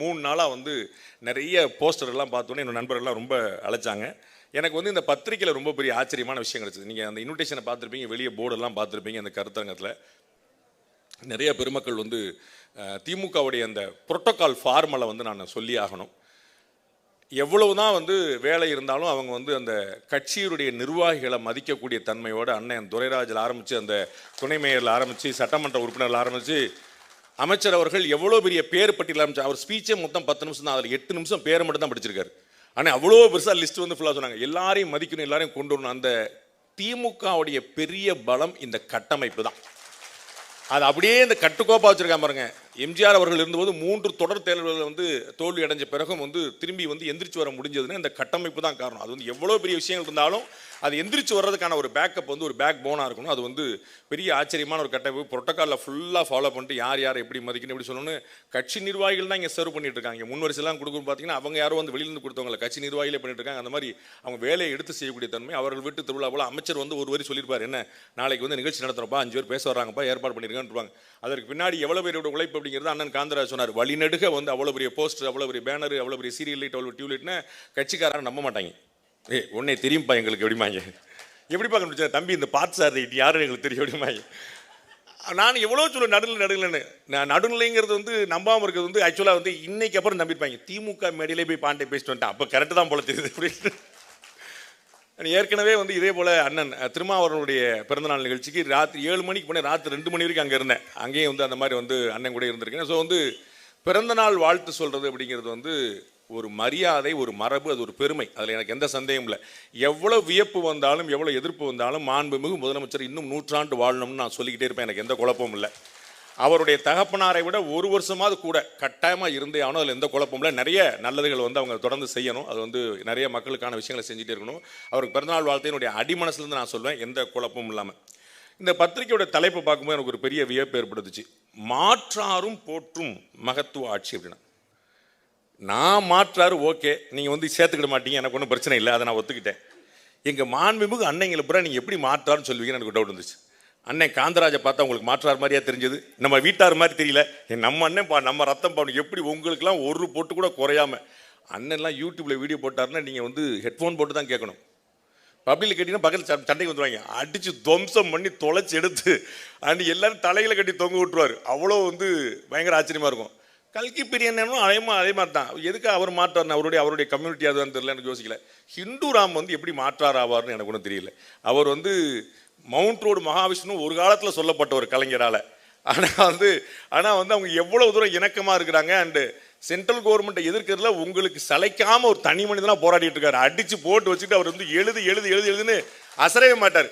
மூணு நாளாக வந்து நிறைய போஸ்டர்லாம் பார்த்தோன்னே என்னோட நண்பர்கள்லாம் ரொம்ப அழைச்சாங்க. எனக்கு வந்து இந்த பத்திரிக்கையில் ரொம்ப பெரிய ஆச்சரியமான விஷயம் கிடச்சிது. நீங்கள் அந்த இன்விடேஷனை பார்த்துருப்பீங்க வெளியே போர்டெல்லாம் பார்த்துருப்பீங்க அந்த கருத்தரங்கத்தில். நிறைய பெருமக்கள் வந்து திமுகவுடைய அந்த புரோட்டோக்கால் ஃபார்மலை வந்து நான் சொல்லி ஆகணும். எவ்வளவுதான் வந்து வேலை இருந்தாலும் அவங்க வந்து அந்த கட்சியினுடைய நிர்வாகிகளை மதிக்கக்கூடிய தன்மையோடு அண்ணன் துரைராஜில் ஆரம்பித்து அந்த துணை மேயரில் ஆரம்பித்து சட்டமன்ற உறுப்பினரில் ஆரம்பித்து அமைச்சர் அவர்கள் எவ்வளோ பெரிய பேர் பட்டியல் ஆரம்பிச்சு அவர் ஸ்பீச்சே மொத்தம் பத்து நிமிஷம் தான் அதில் எட்டு நிமிஷம் பேரை மட்டும் தான் படிச்சிருக்காரு. ஆனால் அவ்வளோ பெருசாக லிஸ்ட் வந்து ஃபுல்லாக சொன்னாங்க. எல்லாரையும் மதிக்கணும் எல்லாரையும் கொண்டு வரணும். அந்த திமுகவுடைய பெரிய பலம் இந்த கட்டமைப்பு தான். அது அப்படியே இந்த கட்டுக்கோப்பா வச்சிருக்காம பாருங்கள் எம்ஜிஆர் அவர்கள் இருந்தபோது மூன்று தொடர் தேர்தல்கள் வந்து தோல்வி அடைஞ்ச பிறகும் வந்து திரும்பி வந்து எந்திரிச்சு வர முடிஞ்சதுன்னா இந்த கட்டமைப்பு தான் காரணம். அது வந்து எவ்வளோ பெரிய விஷயங்கள் இருந்தாலும் அது எந்திரிச்சு வர்றதுக்கான ஒரு பேக்கப் வந்து ஒரு பேக் போனாக இருக்கணும். அது வந்து பெரிய ஆச்சரியமான ஒரு கட்டமைப்பு. புரோட்டோக்காலில் ஃபுல்லாக ஃபாலோ பண்ணிட்டு யார் யார் எப்படி மதிக்கணும் எப்படி சொல்லணும்னு கட்சி நிர்வாகிகள் தான் இங்கே சர்வ் பண்ணிட்டு இருக்காங்க. முன் வரிசைலாம் கொடுக்கும் பார்த்தீங்கன்னா அவங்க யாரோ வந்து வெளியிலிருந்து கொடுத்தவங்கள கட்சி நிர்வாகிகளே பண்ணிட்டு இருக்காங்க. அந்த மாதிரி அவங்க வேலையை எடுத்து செய்யக்கூடிய தன்மை அவர்கள் வீட்டு திருவிழா போல அமைச்சர் வந்து ஒரு வரி சொல்லியிருப்பார். என்ன? நாளைக்கு வந்து நிகழ்ச்சி நடத்துகிறப்பா அஞ்சு பேர் பேச வர்றாங்கப்பா ஏற்பாடு பண்ணிருக்காங்க அதற்கு பின்னாடி எவ்வளோ பேரோட உழைப்பு அப்படிங்கிறது அண்ணன் காந்தராஜ் சொன்னார். வழிநடுக வந்து அவ்வளோ பெரிய போஸ்டர் அவ்வளோ பெரிய பேனர் அவ்வளோ பெரிய சீரியல் லைட் அவ்வளோ டியூலைட்னு கட்சிக்காரன் நம்ப மாட்டாங்க. ஏய் உடனே தெரியும்ப்பா எங்களுக்கு எப்படிமாங்க எப்படி பார்க்க முடிச்சா தம்பி இந்த பார்த்து சார் இது யாருன்னு எங்களுக்கு தெரியும் எப்படிமாங்க நான் எவ்வளோ சொல்ல நடுநிலை நடுநிலைன்னு நான் நடுநிலைங்கிறது வந்து நம்பாமல் இருக்கிறது வந்து ஆக்சுவலாக வந்து இன்னைக்கு அப்புறம் நம்பியிருப்பாங்க. திமுக மேடையிலே போய் பாண்டே பேசிட்டு வந்துட்டேன். அப்போ கரெக்டு தான் போல தெரியுது அப்படின்னு. ஏற்கனவே வந்து இதே போல் அண்ணன் திருமாவரனுடைய பிறந்தநாள் நிகழ்ச்சிக்கு ராத்திரி ஏழு மணிக்கு போனேன் ராத்திரி ரெண்டு மணி வரைக்கும் அங்கே இருந்தேன். அங்கேயும் வந்து அந்த மாதிரி வந்து அண்ணன் கூட இருந்திருக்கேன். ஸோ வந்து பிறந்தநாள் வாழ்த்து சொல்கிறது அப்படிங்கிறது வந்து ஒரு மரியாதை ஒரு மரபு அது ஒரு பெருமை. அதில் எனக்கு எந்த சந்தேகம் இல்லை. எவ்வளோ வியப்பு வந்தாலும் எவ்வளோ எதிர்ப்பு வந்தாலும் மாண்புமிகு முதலமைச்சர் இன்னும் நூற்றாண்டு வாழணும்னு நான் சொல்லிக்கிட்டே இருப்பேன். எனக்கு எந்த குழப்பமும் இல்லை. அவருடைய தகப்பனாரை விட ஒரு வருஷமாவது கூட கட்டாயமாக இருந்தே ஆனும் அதில் எந்த குழப்பம் இல்லை. நிறைய நல்லதுகள் வந்து அவங்க தொடர்ந்து செய்யணும். அது வந்து நிறைய மக்களுக்கான விஷயங்களை செஞ்சுட்டே இருக்கணும். அவருக்கு பிறந்தநாள் வாழ்த்தையினுடைய அடிமனசுலேருந்து நான் சொல்வேன். எந்த குழப்பமும் இல்லாமல் இந்த பத்திரிக்கையோட தலைப்பு பார்க்கும்போது எனக்கு ஒரு பெரிய வியப்பு ஏற்படுத்துச்சு. மாற்றாரும் போற்றும் மகத்துவ ஆட்சி அப்படின்னா. நான் மாற்றாரு ஓகே. நீங்கள் வந்து சேர்த்துக்கிட மாட்டீங்க. எனக்கு ஒன்றும் பிரச்சனை இல்லை. அதை நான் ஒத்துக்கிட்டேன். எங்கள் மாண்புமிகு அன்னைங்களை பூரா நீங்கள் எப்படி மாற்றாருன்னு சொல்லுவீங்கன்னு எனக்கு டவுட் இருந்துச்சு அண்ணன் காந்தராஜை பார்த்தா உங்களுக்கு மாற்றார் மாதிரியா தெரிஞ்சது. நம்ம வீட்டார் மாதிரி தெரியல. நம்ம அண்ணன் பா நம்ம ரத்தம் பாவம் எப்படி உங்களுக்குலாம் ஒரு போட்டு கூட குறையாம. அண்ணன்லாம் யூடியூப்பில் வீடியோ போட்டாருன்னா நீங்கள் வந்து ஹெட்ஃபோன் போட்டு தான் கேட்கணும். பப்ளிக் கேட்டிங்கன்னா பக்கத்தில் சண்டைக்கு வந்துடுவாங்க அடித்து துவம்சம் பண்ணி தொலைச்சி எடுத்து அண்ட் எல்லாரும் தலையில் கட்டி தொங்க விட்டுருவாரு. அவ்வளோ வந்து பயங்கர ஆச்சரியமாக இருக்கும். கல்கி பிரியனும் அதே மாதிரி அதே மாதிரி தான். எதுக்கு அவர் மாற்றார் அவருடைய அவருடைய கம்யூனிட்டி அதுதான் தெரியல எனக்கு யோசிக்கல. ஹிந்து ராம் வந்து எப்படி மாற்றார் ஆவார்னு எனக்கு ஒன்றும் தெரியல. அவர் வந்து மவுண்ட் ரோடு மகாவிஷ்ணு ஒரு காலத்தில் சொல்லப்பட்ட ஒரு கலைஞரால். ஆனால் வந்து ஆனால் வந்து அவங்க எவ்வளோ தூரம் இணக்கமாக இருக்கிறாங்க அண்டு சென்ட்ரல் கவர்மெண்ட்டை எதிர்க்கிறதுல உங்களுக்கு சளைக்காமல் ஒரு தனி மனிதனாக போராடிட்டு இருக்காரு. அடித்து போட்டு வச்சுட்டு அவர் வந்து எழுது எழுது எழுது எழுதுன்னு அசரவே மாட்டார்.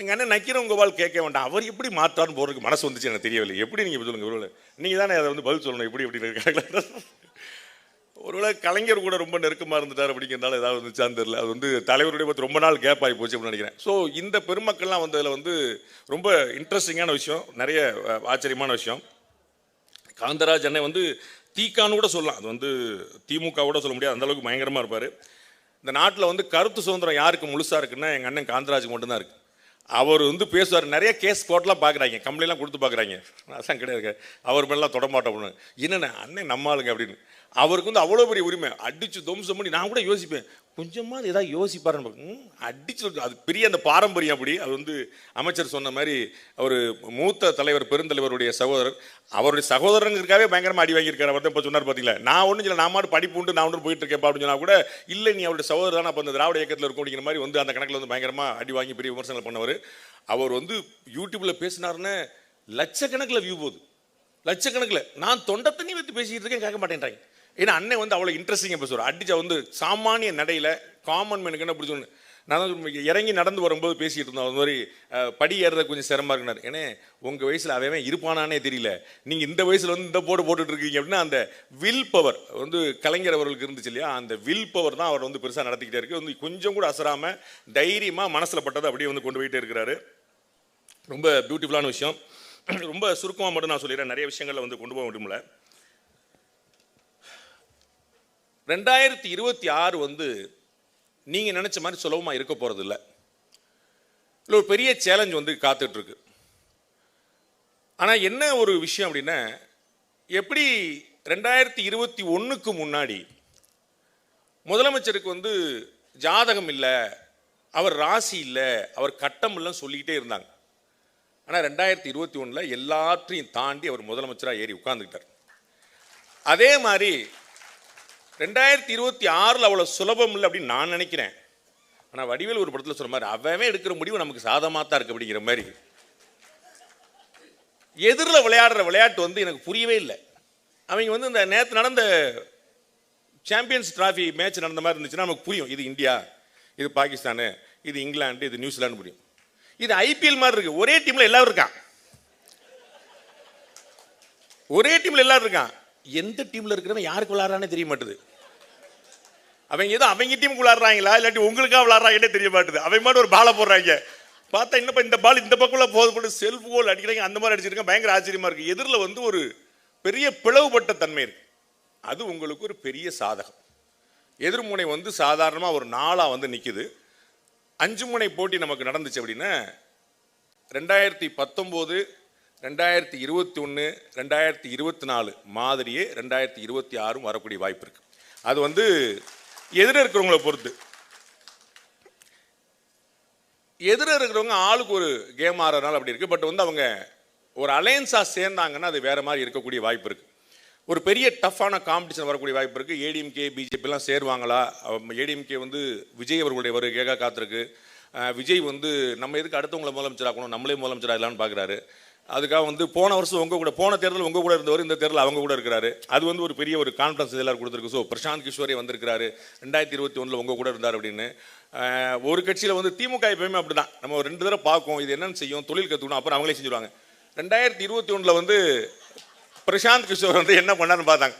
எங்கள் அண்ணன் நக்கீரன் கோபால் கேட்க வேண்டாம். அவர் எப்படி மாற்றாருன்னு போகிறதுக்கு மனசு வந்துச்சு எனக்கு தெரியவில்லை. எப்படி நீங்கள் சொல்லுங்கள் ஒருவேளை நீங்க தானே அதை வந்து பதில் சொல்லணும். எப்படி எப்படி இருக்காங்க ஒருவேளை கலைஞர் கூட ரொம்ப நெருக்கமாக இருந்துட்டார் அப்படிங்கிறதால ஏதாவது வந்துச்சான்னு தெரியல. அது வந்து தலைவருடைய பற்றி ரொம்ப நாள் கேப் ஆகி போச்சு அப்படின்னு நினைக்கிறேன். ஸோ இந்த பெருமக்கள்லாம் வந்ததில் வந்து ரொம்ப இன்ட்ரெஸ்டிங்கான விஷயம் நிறைய ஆச்சரியமான விஷயம். காந்தராஜ் அண்ணன் வந்து தீக்கான்னு கூட சொல்லலாம். அது வந்து திமுக கூட சொல்ல முடியாது. அந்தளவுக்கு பயங்கரமாக இருப்பார். இந்த நாட்டில் வந்து கருத்து சுதந்திரம் யாருக்கு முழுசாக இருக்குன்னா எங்கள் அண்ணன் காந்தராஜ் மட்டும்தான் இருக்குது அவர் வந்து பேசுவார். நிறைய கேஸ் கோர்ட்லாம் பார்க்குறாங்க கம்ப்ளைண்ட்லாம் கொடுத்து பார்க்குறாங்க அதான் கிடையாது. அவர் மேலாம் தொடமாட்டோம் அப்படின்னு. என்னென்ன? அண்ணன் நம்ம ஆளுங்க அப்படின்னு. அவருக்கு வந்து அவ்வளோ பெரிய உரிமை. அடிச்சு துவம்சம் பண்ணி நான் கூட யோசிப்பேன். கொஞ்சமாக ஏதாவது யோசிப்பாருன்னு அடிச்சு அது பெரிய அந்த பாரம்பரியம் அப்படி. அது வந்து அமைச்சர் சொன்ன மாதிரி அவர் மூத்த தலைவர் பெருந்தலைவருடைய சகோதரர். அவருடைய சகோதரங்கிறதுக்காகவே பயங்கரமாக அடி வாங்கியிருக்காரு. அவர் தான் இப்போ சொன்னார் பார்த்தீங்களா நான் ஒன்றும் இல்லை நான் மாட்டு படிப்பு உண்டு நான் ஒன்று போயிட்டு இருக்கேன் அப்படின்னு சொன்னால் கூட இல்லை நீ அவருடைய சகோதரர் தான். அப்போ அந்த திராவிட இயக்கத்தில் இருக்கும் அப்படிங்கிற மாதிரி வந்து அந்த கணக்கில் வந்து பயங்கரமாக அடி வாங்கி பெரிய விமர்சனங்கள் பண்ணவர். அவர் வந்து யூடியூப்பில் பேசினாருன்னு லட்சக்கணக்கில் வியூ போகுது. லட்சக்கணக்கில். நான் தொண்டை தண்ணி வைத்து பேசிக்கிட்டு இருக்கேன் கேட்க மாட்டேன்றாங்க. ஏன்னா அண்ணன் வந்து அவ்வளோ இன்ட்ரெஸ்டிங்காக பேசுவார். அடிச்சா வந்து சாமானிய நடையில் காமன் மேனுக்கு என்ன பிடிச்சோன்னு நான் இறங்கி நடந்து வரும்போது பேசிகிட்டு இருந்தோம் அது மாதிரி படி ஏறுறது கொஞ்சம் சிரமமாக இருக்குனார். ஏன்னா உங்கள் வயசில் அவன் இருப்பானானே தெரியல. நீங்கள் இந்த வயசில் வந்து இந்த போட்டு போட்டுட்டு இருக்கீங்க அப்படின்னா அந்த வில் பவர் வந்து கலைஞர் அவர்களுக்கு இருந்துச்சு இல்லையா அந்த வில் பவர் தான் அவர் வந்து பெருசாக நடத்திக்கிட்டே இருக்கு. வந்து கொஞ்சம் கூட அசராமல் தைரியமாக மனசில் பட்டதை அப்படியே வந்து கொண்டு போயிட்டே இருக்கிறாரு. ரொம்ப பியூட்டிஃபுல்லான விஷயம். ரொம்ப சுருக்கமாக மட்டும் நான் சொல்லிடுறேன். நிறைய விஷயங்களை வந்து கொண்டு போக முடியல ரெண்டாயிரத்தி இருபத்தி ஆறு வந்து நீங்கள் நினச்ச மாதிரி சுலபமாக இருக்க போகிறது இல்லை இல்லை ஒரு பெரிய சேலஞ்ச் வந்து காத்துட்ருக்கு. ஆனால் என்ன ஒரு விஷயம் அப்படின்னா எப்படி ரெண்டாயிரத்தி இருபத்தி ஒன்றுக்கு முன்னாடி முதலமைச்சருக்கு வந்து ஜாதகம் இல்லை அவர் ராசி இல்லை அவர் கட்டம் இல்லைன்னு சொல்லிக்கிட்டே இருந்தாங்க. ஆனால் ரெண்டாயிரத்தி இருபத்தி ஒன்றில் எல்லாத்தையும் தாண்டி அவர் முதலமைச்சராக ஏறி உட்காந்துக்கிட்டார் அதே மாதிரி ரெண்டாயிரத்தி இருபத்தி ஆறில் அவ்வளோ சுலபம் இல்லை அப்படின்னு நான் நினைக்கிறேன். ஆனால் வடிவேல் ஒரு படத்தில் சொன்ன மாதிரி அவன் எடுக்கிற முடிவு நமக்கு சாதமாக தான் இருக்கு அப்படிங்கிற மாதிரி. எதிரில் விளையாடுற விளையாட்டு வந்து எனக்கு புரியவே இல்லை. அவங்க வந்து இந்த நேற்று நடந்த சாம்பியன்ஸ் டிராஃபி மேட்ச் நடந்த மாதிரி இருந்துச்சுன்னா நமக்கு புரியும். இது இந்தியா இது பாகிஸ்தானு இது இங்கிலாந்து இது நியூசிலாந்து புரியும். இது ஐபிஎல் மாதிரி இருக்கு. ஒரே டீமில் எல்லாரும் இருக்கான். ஒரே டீமில் எல்லாரும் இருக்கான். எந்த டீமில் இருக்கிறவன் யாருக்கு விளையாடுறானே தெரிய மாட்டேது. அவங்க ஏதோ அவங்க டீம் விளாட்றாங்களா? இல்லாட்டி உங்களுக்காக விளாட்றாங்கன்னே தெரிய மாட்டுது. அவங்க மாதிரி ஒரு பாலை போடுறாங்க. பார்த்தா என்னப்பா இந்த பால் இந்த பக்கம்ல போது போட்டு செல்ஃப் கோல் அடிக்கிறாங்க அந்த மாதிரி அடிச்சிருக்கேன் பயங்கர ஆச்சரியமா இருக்கு. எதிரில் வந்து ஒரு பெரிய பிளவுபட்ட தன்மை இருக்கு. அது உங்களுக்கு ஒரு பெரிய சாதகம். எதிர்முனை வந்து சாதாரணமாக ஒரு நாளாக வந்து நிற்குது அஞ்சு முனை போட்டி நமக்கு நடந்துச்சு அப்படின்னா ரெண்டாயிரத்தி பத்தொம்போது ரெண்டாயிரத்தி இருபத்தி ஒன்று ரெண்டாயிரத்தி இருபத்தி நாலு மாதிரியே ரெண்டாயிரத்தி இருபத்தி ஆறும் வரக்கூடிய வாய்ப்பு இருக்கு. அது வந்து எதிர இருக்கிறவங்கள பொறுத்து. எதிர இருக்கிறவங்க ஆளுக்கு ஒரு கேம் ஆடுறதுனால அப்படி இருக்கு. பட் வந்து அவங்க ஒரு அலையன்ஸாக சேர்ந்தாங்கன்னா அது வேற மாதிரி இருக்கக்கூடிய வாய்ப்பு இருக்கு. ஒரு பெரிய டஃப்பான காம்படிஷன் வரக்கூடிய வாய்ப்பு இருக்கு. ஏடிஎம்கே பிஜேபிலாம் சேருவாங்களா? ஏடிஎம்கே வந்து விஜய் அவர்களுடைய வருகையாக காத்திருக்கு. விஜய் வந்து நம்ம எதுக்கு அடுத்தவங்களை முதலமைச்சராக்கணும்? நம்மளே முதலமைச்சராகலான்னு பார்க்குறாரு அதுக்காக வந்து போன வருஷம் உங்கள் கூட போன தேர்தல் உங்கள் கூட இருந்தவர் இந்த தேர்தல் அவங்க கூட இருக்கிறாரு. அது வந்து ஒரு பெரிய ஒரு கான்ஃபிடன்ஸ் எல்லாரும் கொடுத்துருக்கு. ஸோ பிரசாந்த் கிஷோரே வந்திருக்கிறாரு. ரெண்டாயிரத்தி இருபத்தி ஒன்றில் உங்கள் கூட இருந்தார் அப்படின்னு. ஒரு கட்சியில் வந்து திமுக எப்பயுமே அப்படிதான். நம்ம ரெண்டு தடவை பார்க்கும். இது என்னென்னு செய்யும் தொழில் கற்றுக்கணும் அப்புறம் அவங்களே செஞ்சுருவாங்க. ரெண்டாயிரத்தி இருபத்தி ஒன்றில் வந்து பிரசாந்த் கிஷோர் வந்து என்ன பண்ணாருன்னு பார்த்தாங்க.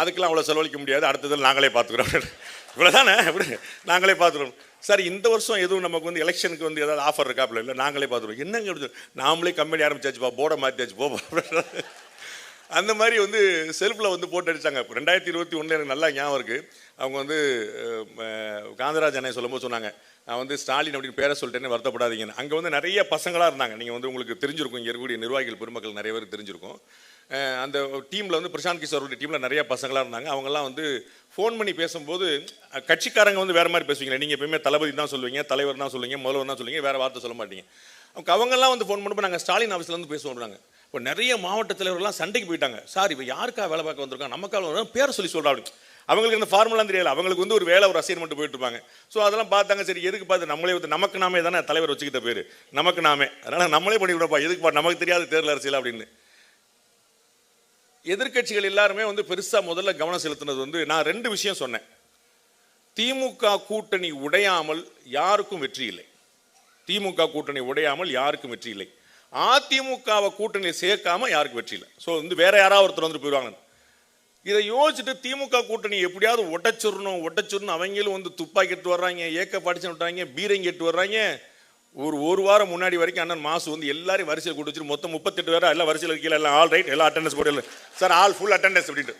அதுக்கெல்லாம் அவ்வளோ செலவழிக்க முடியாது. அடுத்ததில் நாங்களே பார்த்துக்குறோம். இவ்வளோதானே அப்படி நாங்களே பார்த்துருவோம். சார் இந்த வருஷம் எதுவும் நமக்கு வந்து எலெக்ஷனுக்கு வந்து ஏதாவது ஆஃபர் இருக்காப்புல? இல்லை நாங்களே பார்த்துருவோம். என்னங்க அப்படி நாமளே கம்பெனி ஆரம்பிச்சாச்சுப்பா போர்டை மாற்றியாச்சு போப்பா அந்த மாதிரி வந்து செல்ஃபில் வந்து போட்டு அடித்தாங்க ரெண்டாயிரத்தி இருபத்தி ஒன்றில் எனக்கு நல்லா ஞாபகம் இருக்குது அவங்க வந்து காந்தராஜனை காந்தராஜ் அண்ணன் சொல்லும்போது சொன்னாங்க நான் வந்து ஸ்டாலின் அப்படின்னு பேரை சொல்லிட்டேன்னு வருத்தப்படாதீங்கன்னு. அங்கே வந்து நிறைய பசங்களாக இருந்தாங்க. நீங்கள் வந்து உங்களுக்கு தெரிஞ்சிருக்கும். இங்கே இருக்கக்கூடிய நிர்வாகிகள் பெருமக்கள் நிறைய பேர் தெரிஞ்சிருக்கும். அந்த டீமில் வந்து பிரசாந்த் கிஷோருடைய டீமில் நிறைய பசங்களாக இருந்தாங்க. அவங்கெல்லாம் வந்து ஃபோன் பண்ணி பேசும்போது கட்சிக்காரங்க வந்து வேறு மாதிரி பேசுவீங்க. நீங்கள் எப்பயுமே தளபதி தான் சொல்லுவீங்க தலைவர் தான் சொல்லுவீங்க முதல்வர் தான் சொல்லுவீங்க வேறு வார்த்தை சொல்ல மாட்டீங்க. அவங்க அவங்கெல்லாம் வந்து ஃபோன் பண்ணும்போது நாங்கள் ஸ்டாலின் ஆஃபீஸ்ல இருந்து பேசுவோம்னாங்க இப்போ நிறைய மாவட்ட தலைவர்கள்லாம் சண்டைக்கு போயிட்டாங்க. சார் இப்போ யாருக்கா வேலை பார்க்க வந்திருக்காங்க நமக்காக பேர் சொல்லி சொல்கிறா அவங்களுக்கு அந்த ஃபார்முலாம் தெரியல அவங்களுக்கு வந்து ஒரு வேலை ஒரு அசைன்மெண்ட் போயிட்டு இருப்பாங்க. ஸோ அதெல்லாம் பார்த்தாங்க. சரி எதுக்கு பார்த்து? நம்மளே வந்து நமக்கு நாமே தானே தலைவர் வச்சுக்கிட்ட பேர். நமக்கு நாமே. அதனால் நம்மளே பண்ணி விடப்பா எதுக்குப்பா? நமக்கு தெரியாத தேர்தல் அரசியல்? அப்படின்னு. எதிர்க்கட்சிகள் எல்லாருமே வந்து பெருசாக முதல்ல கவனம் செலுத்தினது வந்து நான் ரெண்டு விஷயம் சொன்னேன். திமுக கூட்டணி உடையாமல் யாருக்கும் வெற்றி இல்லை. திமுக கூட்டணி உடையாமல் யாருக்கும் வெற்றி இல்லை. அதிமுகவை கூட்டணியில் சேர்க்காம யாருக்கும் வெற்றி இல்லை. ஸோ வந்து வேற யாராவது ஒருத்தர் வந்து போயிடுவாங்க இதை யோசிச்சுட்டு திமுக கூட்டணி எப்படியாவது ஒட்டச்சிடணும் ஒட்டச்சிடணும் அவங்களும் வந்து துப்பாக்கி எட்டு வர்றாங்க ஏக்க படிச்சு விட்டாங்க பீரங்கி எட்டு வர்றாங்க. ஒரு ஒரு வாரம் முன்னாடி வரைக்கும் அண்ணன் மாசு வந்து எல்லாரையும் வரிசையில் கூட்டு வச்சுட்டு மொத்தம் முப்பத்தெட்டு பேரா எல்லாம் வரிசையில் இருக்கீங்க எல்லாம் ஆல் ரைட் எல்லாம் அட்டண்டன்ஸ் போட்டு சார் ஆல் ஃபுல் அட்டண்டன்ஸ் அப்படின்ட்டு.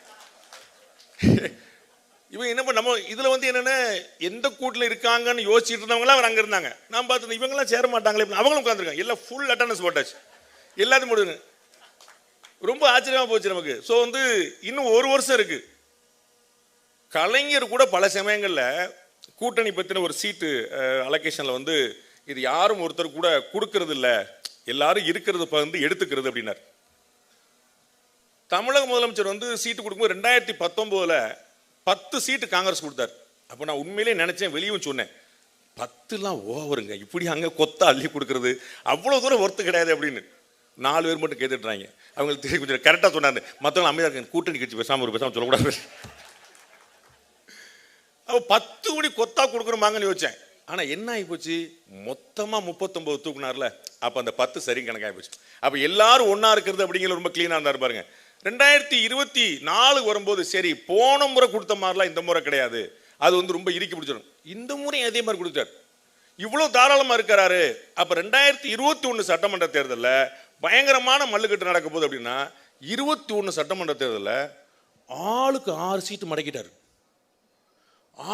இவங்க என்ன பண்ண நம்ம இதில் வந்து என்னென்ன எந்த கூட்டில் இருக்காங்கன்னு யோசிச்சுட்டு இருந்தவங்களாம் அவர் அங்கே இருந்தாங்க. நான் பார்த்து இவங்கெல்லாம் சேர மாட்டாங்களே அவங்களும் உட்காந்துருக்காங்க எல்லாம் ஃபுல் அட்டண்டன்ஸ் போட்டாச்சு. எல்லாத்தையும் போடுங்க ரொம்ப ஆச்சரியமாக போச்சு நமக்கு. ஸோ வந்து இன்னும் ஒரு வருஷம் இருக்கு. கலைஞர் கூட பல சமயங்களில் கூட்டணி பற்றின ஒரு சீட்டு அலொகேஷனில் வந்து இது யாரும் ஒருத்தர் கூட கொடுக்கறது இல்லை எல்லாரும் இருக்கிறது வந்து எடுத்துக்கிறது அப்படின்னார். தமிழக முதலமைச்சர் வந்து சீட்டு கொடுக்கும்போது ரெண்டாயிரத்தி பத்தொன்பதுல பத்து சீட்டு காங்கிரஸ் கொடுத்தார். அப்போ நான் உண்மையிலே நினைச்சேன் வெளியும் சொன்னேன். பத்துலாம் ஓவருங்க. இப்படி அங்கே கொத்தா அள்ளி கொடுக்கறது. அவ்வளோ தூரம் ஒர்த்து கிடையாது அப்படின்னு. நாலு பேர் மட்டும் கேட்டுட்றாங்க அவங்களுக்கு தெரியும் கொஞ்சம் கரெக்டாக சொன்னாங்க மற்றவங்க அமைதியாக இருக்காங்க. கூட்டணி கட்சி பேசாமல் ஒரு பேசாமல் சொல்லக்கூடாது. அப்போ பத்து கோடி கொத்தா கொடுக்குறோமாங்கன்னு யோசிச்சேன். ஆனால் என்ன ஆகிப்போச்சு மொத்தமாக முப்பத்தொம்பது தூக்குனார்ல அப்போ அந்த பத்து சரி கணக்காகி போச்சு அப்போ எல்லாரும் ஒன்றா இருக்கிறது அப்படிங்கிற ரொம்ப க்ளீனாக இருந்தார் பாருங்க. ரெண்டாயிரத்தி இருபத்தி நாலு வரும்போது சரி போன முறை கொடுத்த மாதிரிலாம் இந்த முறை கிடையாது. அது வந்து ரொம்ப இறுக்கி பிடிச்சிடும். இந்த முறையும் அதே மாதிரி கொடுத்தார் இவ்வளோ தாராளமாக இருக்கிறாரு. அப்போ ரெண்டாயிரத்தி இருபத்தி ஒன்று சட்டமன்ற தேர்தலில் பயங்கரமான மல்லுக்கட்டு நடக்க போகுது அப்படின்னா இருபத்தி ஒன்று சட்டமன்ற தேர்தலில் ஆளுக்கு ஆறு சீட்டு மடக்கிட்டாரு.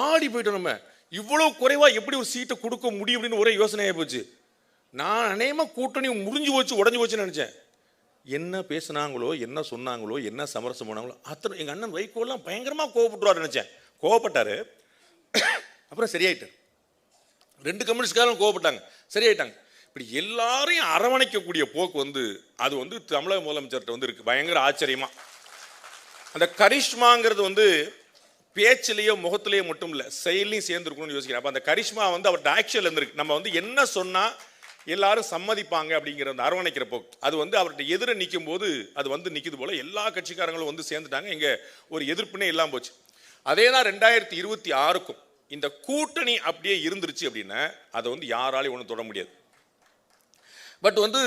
ஆடி போயிட்டோம் நம்ம. இவ்வளவு குறைவா எப்படி ஒரு சீட்டை கொடுக்க முடியும் அப்படின்னு ஒரே யோசனையாக போச்சு. நான் அநேகமா கூட்டணி முடிஞ்சு போச்சு உடஞ்சு போச்சுன்னு நினைச்சேன். என்ன பேசுனாங்களோ என்ன சொன்னாங்களோ என்ன சமரசம் பண்ணாங்களோ அத்தனை எங்கள் அண்ணன் வைகோலாம் பயங்கரமாக கோவப்பட்டுருவார் நினச்சேன். கோவப்பட்டாரு. அப்புறம் சரியாயிட்டார். ரெண்டு கம்யூனிஸ்ட்காரும் கோவப்பட்டாங்க. சரியாயிட்டாங்க. இப்படி எல்லாரையும் அரவணைக்கக்கூடிய போக்கு வந்து அது வந்து தமிழக முதலமைச்சர்கிட்ட வந்து இருக்கு. பயங்கர ஆச்சரியமா. அந்த கரிஷ்மாங்கிறது வந்து பேச்சிலேயோ முகத்திலேயோ மட்டும் இல்லை செயலையும் சேர்ந்துருக்கணும்னு யோசிக்கிறேன். அப்போ அந்த கரிஷ்மா வந்து அவர்கிட்ட ஆக்சுவல் இருந்திருக்கு. நம்ம வந்து என்ன சொன்னால் எல்லாரும் சம்மதிப்பாங்க அப்படிங்கிற அந்த அரவணைக்கிற போக்கு. அது வந்து அவர்கிட்ட எதிர நிற்கும் போது அது வந்து நிற்கிது போல எல்லா கட்சிக்காரங்களும் வந்து சேர்ந்துட்டாங்க. இங்கே ஒரு எதிர்ப்புனே இல்லாமல் போச்சு. அதே தான் ரெண்டாயிரத்தி இருபத்தி ஆறுக்கும் இந்த கூட்டணி அப்படியே இருந்துருச்சு அப்படின்னா அதை வந்து யாராலையும் ஒன்றும் தொட முடியாது. பட் வந்து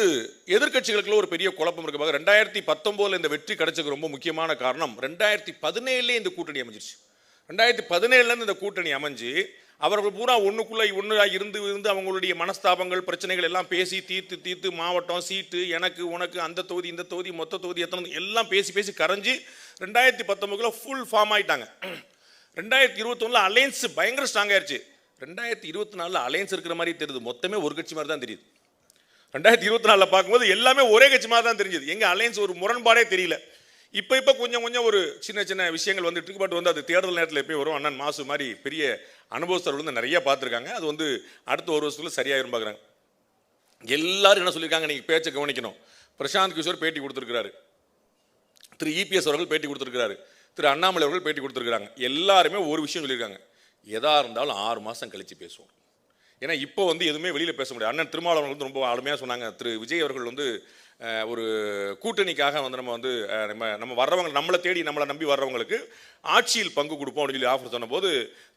எதிர்கட்சிகளுக்குள்ள ஒரு பெரிய குழப்பம் இருக்கு ரெண்டாயிரத்தி பத்தொம்போதுல இந்த வெற்றி கிடைச்சதுக்கு ரொம்ப முக்கியமான காரணம் ரெண்டாயிரத்தி பதினேழுலேயே இந்த கூட்டணி அமைஞ்சிருச்சு. ரெண்டாயிரத்தி பதினேழுலேருந்து இந்த கூட்டணி அமைஞ்சு அவர்கள் பூரா ஒன்றுக்குள்ளே ஒன்றாக இருந்து இருந்து அவங்களுடைய மனஸ்தாபங்கள் பிரச்சனைகள் எல்லாம் பேசி தீர்த்து தீர்த்து மாவட்டம் சீட்டு எனக்கு உனக்கு அந்த தொகுதி இந்த தொகுதி மொத்த தொகுதி எத்தனை எல்லாம் பேசி பேசி கரைஞ்சி ரெண்டாயிரத்தி பத்தொம்பதுல ஃபுல் ஃபார்ம் ஆகிட்டாங்க ரெண்டாயிரத்தி இருபத்தொன்னில் அலையன்ஸ் பயங்கர ஸ்ட்ராங் ஆயிருச்சு. ரெண்டாயிரத்தி இருபத்தி நாலில் அலையன்ஸ் இருக்கிற மாதிரி தெரியுது. மொத்தமே ஒரு கட்சி மாதிரி தான் தெரியுது. ரெண்டாயிரத்தி இருபத்தி நாலில் பார்க்கும்போது எல்லாமே ஒரே கட்சி மாதிரி தான் தெரிஞ்சது. எங்கள் அலையன்ஸ் ஒரு முரண்பாடே தெரியல. இப்போ இப்போ கொஞ்சம் கொஞ்சம் ஒரு சின்ன சின்ன விஷயங்கள் வந்துட்டு இருக்கு. பட் வந்து அது தேர்தல் நேரத்தில் எப்பயும் வரும். அண்ணன் மாசு மாதிரி பெரிய அனுபவஸ்தர்கள் வந்து நிறைய பார்த்துருக்காங்க. அது வந்து அடுத்த ஒரு வருஷத்துல சரியாயிரும் பார்க்குறாங்க எல்லாரும் என்ன சொல்லியிருக்காங்க நீங்கள் பேச்சை கவனிக்கணும். பிரசாந்த் கிஷோர் பேட்டி கொடுத்துருக்கிறாரு. திரு இபிஎஸ் அவர்கள் பேட்டி கொடுத்துருக்கிறாரு. திரு அண்ணாமலை அவர்கள் பேட்டி கொடுத்துருக்காங்க எல்லாருமே ஒரு விஷயம் சொல்லியிருக்காங்க எதாக இருந்தாலும் ஆறு மாதம் கழித்து பேசுவோம். ஏன்னா இப்போ வந்து எதுவுமே வெளியில் பேச முடியாது. அண்ணன் திருமாவளவன் வந்து ரொம்ப அருமையாக சொன்னாங்க. திரு விஜய் அவர்கள் வந்து ஒரு கூட்டணிக்காக வந்து நம்ம வந்து நம்ம நம்ம வர்றவங்க நம்மளை தேடி நம்மளை நம்பி வர்றவங்களுக்கு ஆட்சியில் பங்கு கொடுப்போம் அப்படின்னு சொல்லி ஆஃபர் சொன்னபோது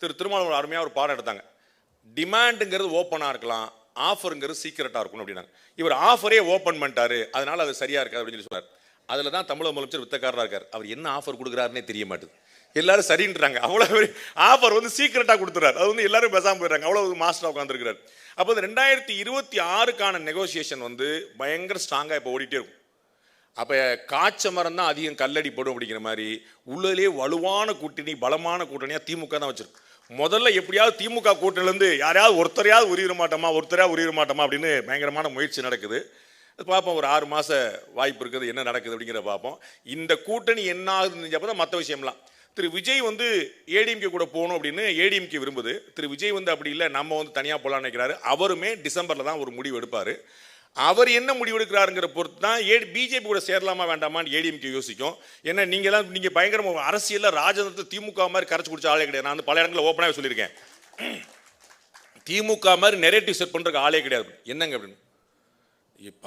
திரு திருமாவளவன் அருமையாக ஒரு பாடம் எடுத்தாங்க. டிமாண்டுங்கிறது ஓப்பனாக இருக்கலாம் ஆஃபருங்கிறது சீக்கிரட்டாக இருக்கணும் அப்படின்னாங்க. இவர் ஆஃபரே ஓப்பன் பண்ணிட்டாரு அதனால் அது சரியாக இருக்காது அப்படின்னு சொல்லி சொன்னார். அதில் தான் தமிழக முதலமைச்சர் வித்தக்காரராக இருக்கார். அவர் என்ன ஆஃபர் கொடுக்குறாருன்னே தெரிய மாட்டேது. எல்லாரும் சரின்றாங்க. அவ்வளோ ஆஃபர் வந்து சீக்கிரட்டாக கொடுத்துறாரு. அது வந்து எல்லாரும் பேசாமல் போயிடுறாங்க. அவ்வளோ மாஸ்டராக உட்காந்துருக்கிறார் அப்போ இந்த ரெண்டாயிரத்தி இருபத்தி ஆறுக்கான நெகோசியேஷன் வந்து பயங்கர ஸ்ட்ராங்காக இப்போ ஓடிட்டே இருக்கும். அப்போ காய்ச்ச மரம் தான் அதிகம் கல்லடி போடும் அப்படிங்கிற மாதிரி உள்ளதிலே வலுவான கூட்டணி பலமான கூட்டணியாக திமுக தான் வச்சிருக்கு. முதல்ல எப்படியாவது திமுக கூட்டணிலேருந்து யாரையாவது ஒருத்தரையாவது உரிய மாட்டோமா ஒருத்தரையாவது உரிய மாட்டோமா அப்படின்னு பயங்கரமான முயற்சி நடக்குது. பார்ப்போம் ஒரு ஆறு மாத வாய்ப்பு இருக்குது என்ன நடக்குது அப்படிங்கிற பார்ப்போம். இந்த கூட்டணி என்ன ஆகுதுன்னு தான் மற்ற விஷயம்லாம். திரு விஜய் வந்து ஏடிஎம்கே கூட போகணும் அப்படின்னு ஏடிஎம்கே விரும்புது. திரு விஜய் வந்து அப்படி இல்லை நம்ம வந்து தனியாக போகலான்னு நினைக்கிறாரு. அவருமே டிசம்பரில் தான் ஒரு முடிவு எடுப்பார். அவர் என்ன முடிவு எடுக்கிறாருங்கிற பொறுத்து தான் ஏ பிஜேபி கூட சேரலாமா வேண்டாமான்னு ஏடிஎம்கே யோசிக்கும். ஏன்னா நீங்களாம் நீங்கள் பயங்கரமாக அரசியலில் ராஜதந்திர திமுக மாதிரி கரைச்சி குடிச்ச ஆளே கிடையாது. நான் வந்து பல இடங்களில் ஓப்பனாகவே சொல்லியிருக்கேன். திமுக மாதிரி நெரேட்டிவ் செட் பண்ணுறதுக்கு ஆளே கிடையாது. என்னங்க அப்படின்னு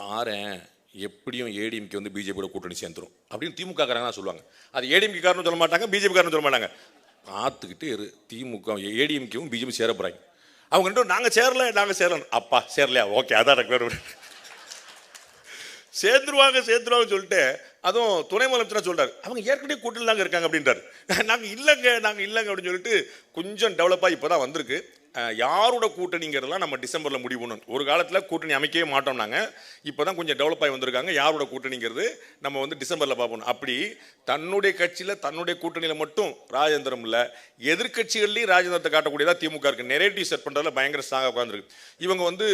பாரு எப்படியும் ஏடிஎம்கே வந்து பிஜேபியோட கூட்டணி சேர்ந்துரும். அப்படின்னு திமுக காரங்க சொல்லுவாங்க. அது ஏடிஎம்கே காரணம் சொல்ல மாட்டாங்க பிஜேபி காரணம் சொல்ல மாட்டாங்க. பார்த்துக்கிட்டு இரு திமுக ஏடிஎம்கேவும் பிஜேபி சேர போகிறாங்க அவங்க ரெண்டும் நாங்கள் சேரல நாங்கள் சேரல அப்பா சேரலையா? ஓகே அதான் எனக்கு வேறு சேர்ந்துருவாங்க சேர்ந்துருவாங்கன்னு சொல்லிட்டு அதுவும் துணை முதலமைச்சராக சொல்கிறார் அவங்க ஏற்கனவே கூட்டில் தாங்க இருக்காங்க அப்படின்றாரு. நாங்கள் இல்லைங்க நாங்கள் இல்லைங்க அப்படின்னு சொல்லிட்டு கொஞ்சம் டெவலப்பாக இப்போ தான் வந்திருக்கு. யாரோட கூட்டணிங்கிறதெல்லாம் நம்ம டிசம்பரில் முடிவு பண்ணணும் ஒரு காலத்தில் கூட்டணி அமைக்கவே மாட்டோம் நாங்கள் இப்போ தான் கொஞ்சம் டெவலப் ஆகி வந்திருக்காங்க. யாரோட கூட்டணிங்கிறது நம்ம வந்து டிசம்பரில் பார்ப்போம். அப்படி தன்னுடைய கட்சியில் தன்னுடைய கூட்டணியில் மட்டும் ராஜேந்திரம் இல்லை எதிர்க்கட்சிகள்லையும் ராஜேந்திரத்தை காட்டக்கூடியதா திமுக இருக்குது நெரேட்டிவ் செட் பண்ணுறதுல பயங்கர ஸ்ட்ராங்காக உட்காந்துருக்கு இவங்க வந்து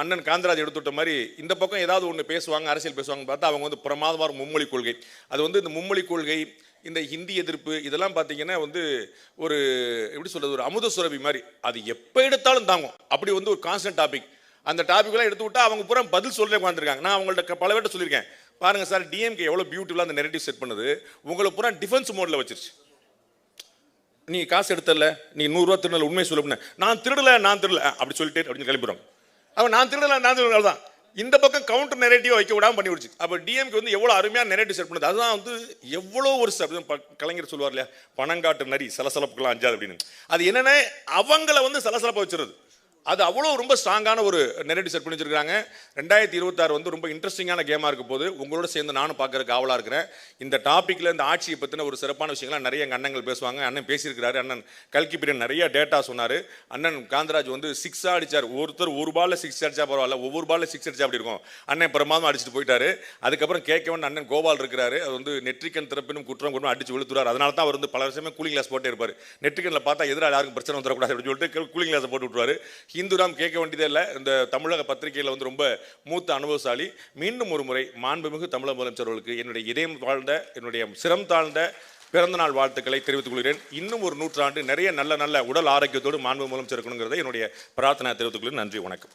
அண்ணன் காந்தராஜ் எடுத்துட்ட மாதிரி இந்த பக்கம் ஏதாவது ஒன்று பேசுவாங்க அரசியல் பேசுவாங்கன்னு பார்த்தா அவங்க வந்து பிரமாதமாக மும்மொழி கொள்கை. அது வந்து இந்த மும்மொழி கொள்கை இந்த ஹிந்தி எதிர்ப்பு இதெல்லாம் பார்த்தீங்கன்னா வந்து ஒரு எப்படி சொல்கிறது ஒரு அமுத சுரபி மாதிரி. அது எப்போ எடுத்தாலும் தாங்கும். அப்படி வந்து ஒரு கான்ஸ்டன்ட் டாபிக் அந்த டாபிக்லாம் எடுத்து விட்டா அவங்க பூரா பதில் சொல்ல உட்காந்துருக்காங்க நான் அவங்கள்ட்ட பல பேர்ட்ட சொல்லியிருக்கேன். பாருங்கள் சார் டிஎம்கே எவ்வளோ பியூட்டிஃபுல்லாக அந்த நெரேட்டிவ் செட் பண்ணுது. உங்களை பூரா டிஃபென்ஸ் மோடில் வச்சிருச்சு. நீ காசு எடுத்தல நீ நூறுரூவா திருடல உண்மையை சொல்லு நான் திருடல நான் திருடல. அப்படி சொல்லிட்டு அப்படின்னு கிளம்பிடுவாங்க அவன் நான் திருடல நான் திருடல தான் இந்த பக்கம் கவுண்டர் நெரேட்டிவ் வைக்க விடாமல் பண்ணி விடுச்சு அப்போ டிஎம்கே வந்து எவ்வளோ அருமையாக நெரேட்டிவ் செட் பண்ணுது. அதுதான் வந்து எவ்வளோ ஒரு step. ப- கலைஞர் சொல்லுவார் இல்லையா? பணங்காட்டு நரி சலசலப்புக்கெல்லாம் அஞ்சாது அப்படின்னு. அது என்னென்ன அவங்கள வந்து சலசலப்பை வச்சுருது. அது அவ்வளோ ரொம்ப ஸ்ட்ராங்கான ஒரு நெரேட்டிவ் செட் பண்ணி வச்சிருக்காங்க ரெண்டாயிரத்தி இருபத்தாறு வந்து ரொம்ப இன்ட்ரெஸ்டிங்கான கேமாக இருக்க போது உங்களோட சேர்ந்து நானும் பார்க்கறதுக்கு ஆவலாக இருக்கிறேன். இந்த டாப்பிக்கில் இந்த ஆட்சியை பற்றின ஒரு சிறப்பான விஷயங்கள்லாம் நிறைய எங்கள் அண்ணங்கள் பேசுவாங்க. அண்ணன் பேசியிருக்கிறாரு அண்ணன் கல்கி பிரியன் நிறைய டேட்டா சொன்னார். அண்ணன் காந்தராஜ் வந்து சிக்ஸாக அடிச்சார். ஒருத்தர் ஒரு பாலில் சிக்ஸ் அடிச்சா பரவாயில்ல ஒவ்வொரு பால்ல சிக்ஸ் அடிச்சா அப்படி இருக்கும். அண்ணன் பிரமாதம் அடிச்சுட்டு போயிட்டாரு. அதுக்கப்புறம் கேட்கவன் அண்ணன் கோபால் இருக்கிறாரு. அது வந்து நெற்றிக்கன் திறப்பினும் குற்றம் குற்றம் அடிச்சு விழுத்துறாரு. அதனால தான் அவர் வந்து பல வருஷமே கூலிங் கிளாஸ் போட்டே இருப்பார். நெற்றிக்கனில் பார்த்தா எதிராக யாருக்கும் பிரச்சனை வந்துடக்கூடாது அப்படின்னு சொல்லிட்டு கூலிங் கிளாஸ் போட்டு விட்டுருவாரு. ஹிந்துராம் கேட்க வேண்டியதே இல்லை. இந்த தமிழக பத்திரிகையில் வந்து ரொம்ப மூத்த அனுபவசாலி. மீண்டும் ஒரு முறை மாண்புமிகு தமிழக முதலமைச்சர் அவர்களுக்கு என்னுடைய இதயம் வாழ்ந்த என்னுடைய சிரம் தாழ்ந்த பிறந்தநாள் வாழ்த்துக்களை தெரிவித்துக் கொள்கிறேன். இன்னும் ஒரு நூற்றாண்டு நிறைய நல்ல நல்ல உடல் ஆரோக்கியத்தோடு மாண்பு முதலமைச்சர் இருக்கணுங்கிறத என்னுடைய பிரார்த்தனை தெரிவித்துக் கொள்கிறேன். நன்றி வணக்கம்.